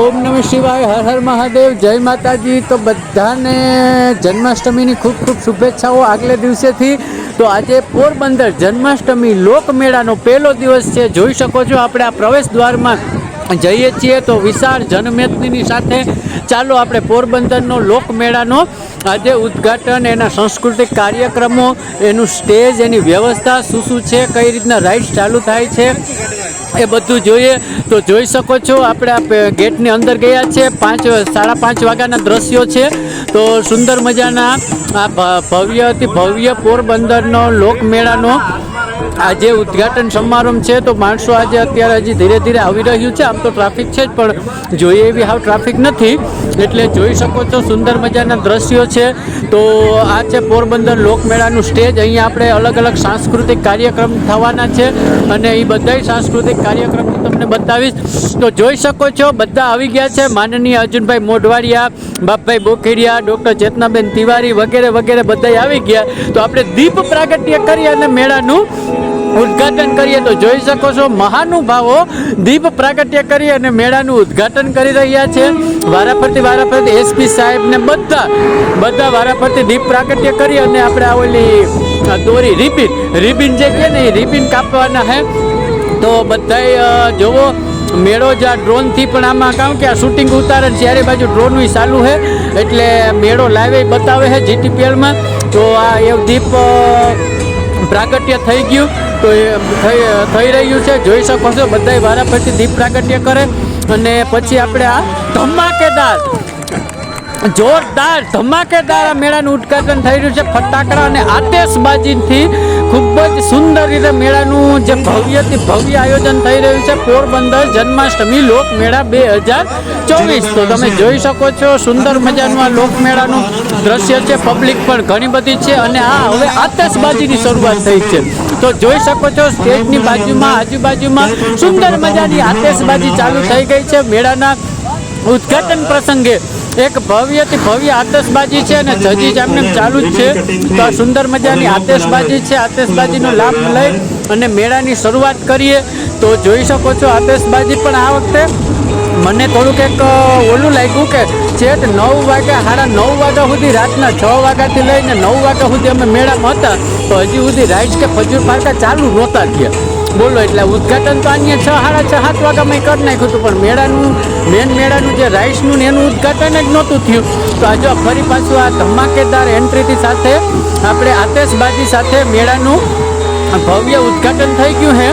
ઓમ નમઃ શિવાય, હર હર મહાદેવ, જય માતાજી. તો બધાને જન્માષ્ટમીની ખૂબ ખૂબ શુભેચ્છાઓ આગલે દિવસેથી. તો આજે પોરબંદર જન્માષ્ટમી લોકમેળાનો પહેલો દિવસ છે. જોઈ શકો છો, આપણે આ પ્રવેશ દ્વારમાં જઈએ છીએ તો વિશાળ જનમેદનીની સાથે ચાલો આપણે પોરબંદરનો લોકમેળાનો આજે ઉદ્ઘાટન, એના સાંસ્કૃતિક કાર્યક્રમો, એનું સ્ટેજ, એની વ્યવસ્થા શું શું છે, કઈ રીતના રાઇડ્સ ચાલુ થાય છે, એ બધું જોઈએ. તો જોઈ શકો છો, આપણે આ ગેટની અંદર ગયા છે, પાંચ, સાડા પાંચ વાગ્યાના દ્રશ્યો છે. તો સુંદર મજાના આ ભવ્યથી ભવ્ય પોરબંદરનો લોકમેળાનો આજે ઉદ્ઘાટન સમારંભ છે તો માણસો આજે અત્યારે હજી ધીરે ધીરે આવી રહ્યું છે. આમ તો ટ્રાફિક છે જ, પણ જોઈએ એવી હાવ ટ્રાફિક નથી. એટલે જોઈ શકો છો સુંદર મજાના દ્રશ્યો છે. તો આ છે પોરબંદર લોકમેળાનું સ્ટેજ. અહીંયા આપણે અલગ અલગ સાંસ્કૃતિક કાર્યક્રમ થવાના છે અને એ બધાય સાંસ્કૃતિક કાર્યક્રમ તમને બતાવીશ તો જોઈ શકો છો, બધા આવી ગયા છે. માનનીય અર્જુનભાઈ મોઢવાડિયા, બાપભાઈ બોખેડિયા, ડૉક્ટર ચેતનાબેન તિવારી વગેરે વગેરે બધા આવી ગયા. તો આપણે દીપ પ્રાગટ્ય કરી અને મેળાનું ઉદ્ઘાટન કરીએ. તો જોઈ શકો છો, મહાનુભાવો દીપ પ્રાગટ્ય કરી અને મેળાનું ઉદ્ઘાટન કરી રહ્યા છે. વારાફરતી વારાફરતી એસપી સાહેબ ને બધા બધા વારાફરતી દીપ પ્રાગટ્ય કરી અને આપણે આ દોરી, રિબિન રિબિન જે કહે ને એ રિબિન કાપવાના હે. તો બધાય જોવો, મેળો જ આ ડ્રોનથી પણ આમાં કારણ કે આ શૂટિંગ ઉતારે ચારે બાજુ ડ્રોન ચાલુ છે એટલે મેળો લાવે બતાવે છે જીટીપીએલમાં તો આ દીપ પ્રાગટ્ય થઈ ગયું. તો થઈ થઈ રહ્યું છે. જોઈ શકો છો, બધાય પછી દીપ પ્રાગટ્ય કરે. અને પછી આપણે આ ધમાકેદાર, જોરદાર ધમાકેદાર આ મેળાનું ઉદ્ઘાટન થઈ રહ્યું છે ફટાકડા અને આતશબાજીથી. ખૂબ જ સુંદર રીતે મેળાનું જે ભવ્યથી ભવ્ય આયોજન થઈ રહ્યું છે, પોરબંદર જન્માષ્ટમી લોકમેળા બે હજાર ચોવીસ. તો તમે જોઈ શકો છો, સુંદર મજાનું આ લોકમેળાનું દ્રશ્ય છે, પબ્લિક પણ ઘણી બધી છે અને આ હવે આતશબાજીની શરૂઆત થઈ છે. તો જોઈ શકો છો, સ્ટેજની બાજુમાં, આજુબાજુમાં સુંદર મજાની આતશબાજી ચાલુ થઈ ગઈ છે, મેળાના ઉદ્ઘાટન પ્રસંગે એક ભવ્યથી ભવ્ય આતશબાજી છે અને જજી જામને ચાલુ જ છે, તો આ સુંદર મજાની આતશબાજી છે. આતશબાજીનો લાભ લઈ અને મેળાની શરૂઆત કરીએ. તો જોઈ શકો છો આતશબાજી પણ આ વખતે મને થોડુંક એક ઓલું લાગ્યું કે છેક નવ વાગ્યા સાડા નવ વાગ્યા સુધી, રાતના છ વાગ્યાથી લઈને નવ વાગ્યા સુધી અમે મેળામાં હતા. તો હજી સુધી રાઈડ્સ કે ફજૂર પાર્કા ચાલુ નહોતા થયા. બોલો એટલે ઉદ્ઘાટન તો અહીંયા છ સાડા છ, સાત વાગ્યામાં કરી નાખ્યું હતું, પણ મેળાનું, મેન મેળાનું જે રાઈસનું એનું ઉદ્ઘાટન જ નહોતું થયું. તો આજે ફરી પાછું આ ધમાકેદાર એન્ટ્રીથી સાથે આપણે આતશબાજી સાથે મેળાનું ભવ્ય ઉદ્ઘાટન થઈ ગયું છે.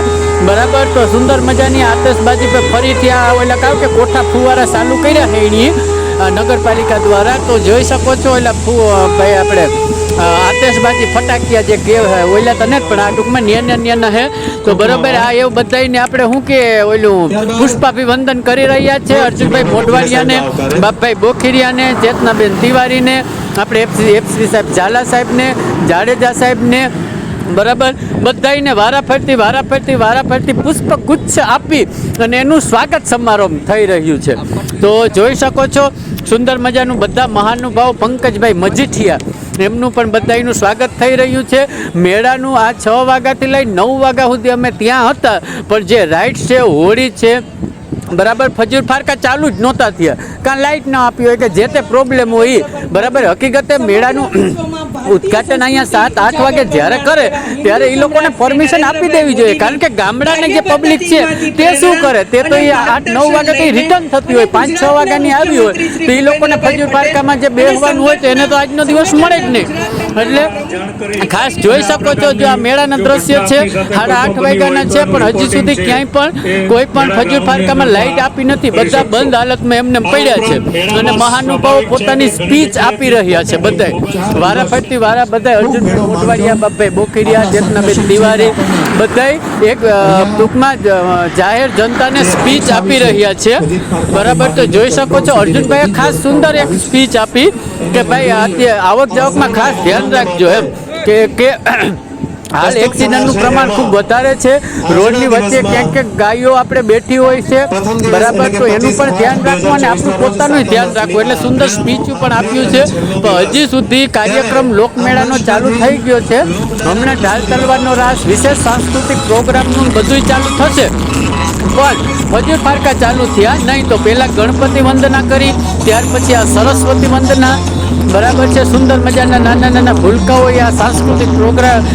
બરાબર, તો સુંદર મજાની આતશબાજી પર ફરીથી આ એટલે કહું કે કોઠા ફુવારા ચાલુ કર્યા છે એની. નગરપાલિકા દ્વારા, તો જોઈ શકો છો એટલે ફુ ભાઈ, આપણે આતશબાજી ફટાકિયા જે કે ઓલા તો જ પણ આ ટૂંકમાં નિયન ન્યાના હે તો બરોબર આ એવું બધાને આપણે શું કે ઓલું પુષ્પાભિવંદન કરી રહ્યા છે અર્જુનભાઈ મોઢવાડિયાને બાપભાઈ બોખીરિયાને ચેતનાબેન તિવારીને આપણે એફસી એફસી સાહેબ ઝાલા સાહેબને જાડેજા સાહેબને બરાબર બધાને વારાફરતી વારા ફરતી પુષ્પ ગુચ્છ આપી અને એનું સ્વાગત સમારોહ થઈ રહ્યું છે. તો જોઈ શકો છો સુંદર મજાનું બધા મહાનુભાવ પંકજભાઈ મજીઠિયા. એમનું પણ બધાનું સ્વાગત થઈ રહ્યું છે. મેળાનું આ છ વાગ્યાથી લઈ નવ વાગ્યા સુધી અમે ત્યાં હતા. પણ જે રાઇડ્સ છે, હોળી છે, બરાબર ફજૂર ફારકા ચાલુ જ નહોતા થયા. કારણ લાઇટ ન આપી હોય કે જે તે પ્રોબ્લેમ હોય. બરાબર, હકીકતે મેળાનું ઉદ્ઘાટન અહીંયા સાત, આઠ વાગે જ્યારે કરે, ત્યારે એ લોકોને પરમિશન આપી દેવી જોઈએ. કારણ કે ગામડાની જે પબ્લિક છે, તે શું કરે? તે તો એ આઠ, નવ વાગ્યાથી રિટર્ન થતી હોય. પાંચ, છ વાગ્યાની આવી હોય, તો એ લોકોને ફજુર પારકામાં જે બેસવાનું હોય તો એને તો આજનો દિવસ મળે જ નહીં. એટલે ખાસ જોઈ શકો છો, જો આ મેળાના દ્રશ્ય છે, સાડા આઠ વાગ્યાના છે, પણ હજી સુધી ક્યાંય પણ કોઈ પણ ખજૂર પાર્કામાં લાઇટ આપી નથી. બધા બંધ હાલતમાં એમને પડ્યા છે. અને મહાનુભાવો પોતાની સ્પીચ આપી રહ્યા છે બધાય. વારા ફરતી વારા બધા અર્જુન મોટવાડિયા બાપભાઈ બોખીરિયા ચેતનાબેન તિવારી બધાય એક ટૂંકમાં જાહેર જનતાને સ્પીચ આપી રહ્યા છે. બરાબર તો જોઈ શકો છો અર્જુનભાઈએ ખાસ સુંદર એક સ્પીચ આપી કે ભાઈ આવક જાવકમાં ખાસ ધ્યાન રાખજો એમ. કે કે હાલ એક્સિડન્ટનું પ્રમાણ ખૂબ વધારે છે. રોડની વચ્ચે ક્યાંક ક્યાંક ગાયો આપણે બેઠી હોય છે. બરાબર તો એનું પણ ધ્યાન રાખવું અને આપણું પોતાનું ધ્યાન રાખવું. એટલે સુંદર સ્પીચ પણ આપ્યું છે. તો હજી સુધી કાર્યક્રમ લોકમેળાનો ચાલુ થઈ ગયો છે. હમણાં ઢાલ તલવારનો રાસ વિશેષ સાંસ્કૃતિક પ્રોગ્રામનું બધું ચાલુ થશે. પણ ફજર પારકા ચાલુ થયા. નહીં તો પહેલાં ગણપતિ વંદના કરી, ત્યાર પછી આ સરસ્વતી વંદના. બરાબર છે, સુંદર મજાના નાના નાના ભૂલકાઓએ આ સાંસ્કૃતિક પ્રોગ્રામ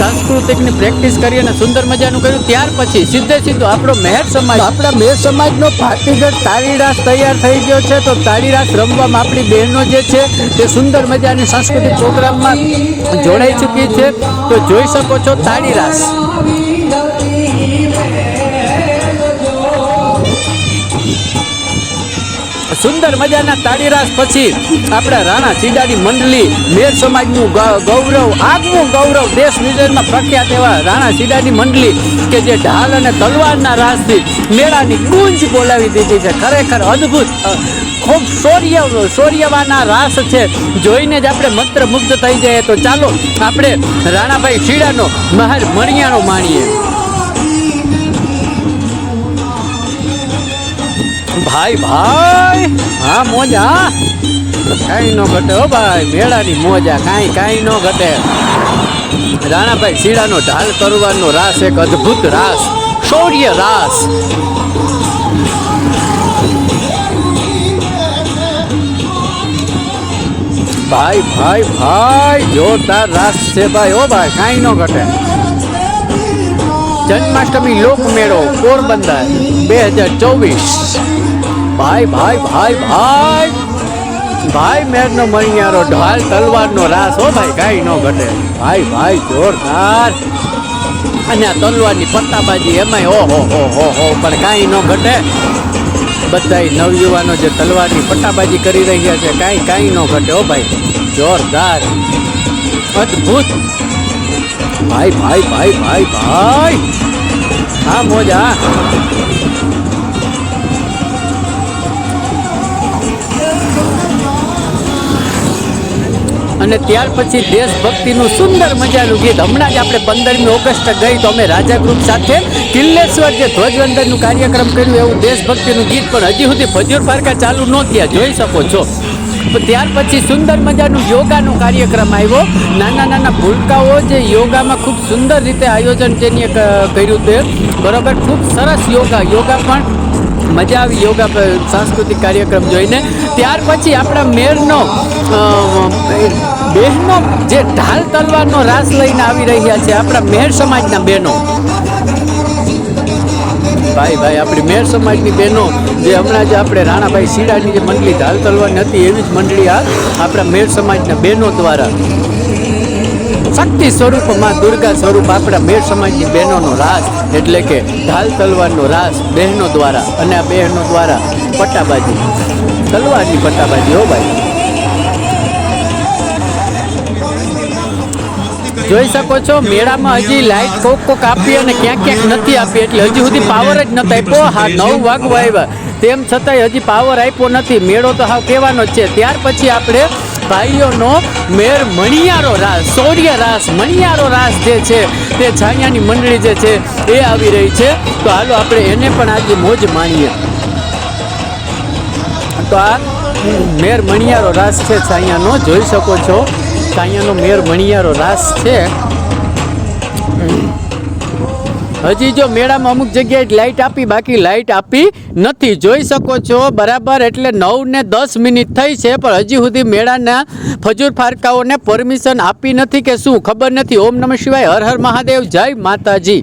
સાંસ્કૃતિકની પ્રેક્ટિસ કરી અને સુંદર મજાનું કર્યું. ત્યાર પછી સીધે સીધો આપણો મહેર સમાજ, આપણા મહેર સમાજનો પાટીગઢ તાળીરાસ તૈયાર થઈ ગયો છે. તો તાળીરાસ રમવામાં આપણી બહેનો જે છે, તે સુંદર મજાની સાંસ્કૃતિક પ્રોગ્રામમાં જોડાઈ ચૂકી છે. તો જોઈ શકો છો તાળીરાસ સુંદર મજાના તાળીરાસ પછી આપણા રાણા સીડાની મંડળી, મેર સમાજનું ગૌરવ આગવું ગૌરવ દેશ વિદેશમાં પ્રખ્યાત એવા રાણા સીડાની મંડળી કે જે ઢાલ અને તલવારના રાસથી મેળાની ગુંજ બોલાવી દીધી છે. ખરેખર અદ્ભુત ખૂબ શૌર્ય, શૌર્યવાના રાસ છે. જોઈને જ આપણે મંત્રમુગ્ધ થઈ જઈએ. તો ચાલો આપણે રાણાભાઈ શીડાનો મહાર મણિયાનો માણીએ. ભાઈ ભાઈ. હા, મોજા? કાંઈ ન ઘટે હો ભાઈ, મેળાની મોજા કાંઈ કાંઈ ન ઘટે. રાણાભાઈ શીડાનો ઢાલ કરવાનો રાસ, એક અદ્ભુત રાસ, શૌર્ય રાસ. ભાઈ ભાઈ ભાઈ, જોરદાર રાસ છે ભાઈ ઓ ભાઈ, કાંઈ ન ઘટે. જન્માષ્ટમી લોકમેળો પોરબંદર બે હજાર ચોવીસ. ભાઈ ભાઈ ભાઈ ભાઈ. ભાઈ, મેરનો મણિયારો ઢાલ તલવારનો રાસ હો ભાઈ, કાંઈ ન ઘટે. ભાઈ ભાઈ, જોરદાર. અને આ તલવારની પત્તાબાજી એમાંય ઓહો હો હો હો, પણ કાંઈ ન ઘટે. બધાય નવયુવાનો જે તલવારની પટ્ટાબાજી કરી રહ્યા છે, કાંઈ કાંઈ ન ઘટે હો ભાઈ. જોરદાર. અદ્ભુત. ભાઈ ભાઈ ભાઈ ભાઈ ભાઈ. હા, મોજા અને ત્યાર પછી દેશભક્તિનું સુંદર મજાનું ગીત. હમણાં જ આપણે પંદરમી ઓગસ્ટ ગઈ તો અમે રાજા ગ્રુપ સાથે કિલ્લેશ્વર જે ધ્વજવંદનનું કાર્યક્રમ કર્યું એવું દેશભક્તિનું ગીત પણ હજી સુધી ભજુર પારકા ચાલુ ન થયા. જોઈ શકો છો. ત્યાર પછી સુંદર મજાનું યોગાનો કાર્યક્રમ આવ્યો. નાના નાના ભૂલકાઓ જે યોગામાં ખૂબ સુંદર રીતે આયોજન તેની કર્યું તે. બરાબર, ખૂબ સરસ યોગા. યોગા પણ મજા આવી, યોગા સાંસ્કૃતિક કાર્યક્રમ જોઈને. ત્યાર પછી આપણા મેરનો બહેનો જે ઢાલ તલવારનો રાસ લઈને આવી રહ્યા છે આપણા મેર સમાજના બહેનો. ભાઈ ભાઈ, આપણી મેર સમાજની બહેનો જે હમણાં જ આપણે રાણાભાઈ શીડાની જે મંડળી ઢાલ તલવાની હતી, એવી જ મંડળી આ આપણા મેર સમાજના બહેનો દ્વારા. શક્તિ સ્વરૂપમાં દુર્ગા સ્વરૂપ આપણા મેર સમાજની બહેનોનો રાસ એટલે કે ઢાલ તલવારનો રાસ બહેનો દ્વારા અને આ બહેનો દ્વારા પટ્ટાબાજી, તલવારની પટ્ટાબાજી, હો ભાઈ. જોઈ શકો છો, મેળામાં હજી લાઈટ કોક કોક આપી અને ક્યાંક ક્યાંક નથી આપી, એટલે હજી સુધી પાવર જ નથી આપ્યો. હા, નવ વાગવા આવ્યા તેમ છતાંય હજી પાવર આપ્યો નથી. મેળો તો હાવ કહેવાનો જ છે. ત્યાર પછી આપણે ભાઈઓનો મેર મણિયારો રાસ, શૌર્ય રાસ, મણિયારો રાસ જે છે, તે છાયાની મંડળી જે છે, એ આવી રહી છે. તો હાલો આપણે એને પણ આજે મોજ માણીએ. તો આ મેર મણિયારો રાસ છે છાયાનો, જોઈ શકો છો. છાયાનો મેર મણિયારો રાસ છે. હજી જો મેળામાં અમુક જગ્યાએ લાઇટ આપી, બાકી લાઇટ આપી નથી. જોઈ શકો છો, બરાબર, એટલે નવ ને દસ મિનિટ થઈ છે, પણ હજી સુધી મેળાના ફજૂર ફારકાઓને પરમિશન આપી નથી કે શું, ખબર નથી. ઓમ નમઃ શિવાય, હર હર મહાદેવ, જય માતાજી.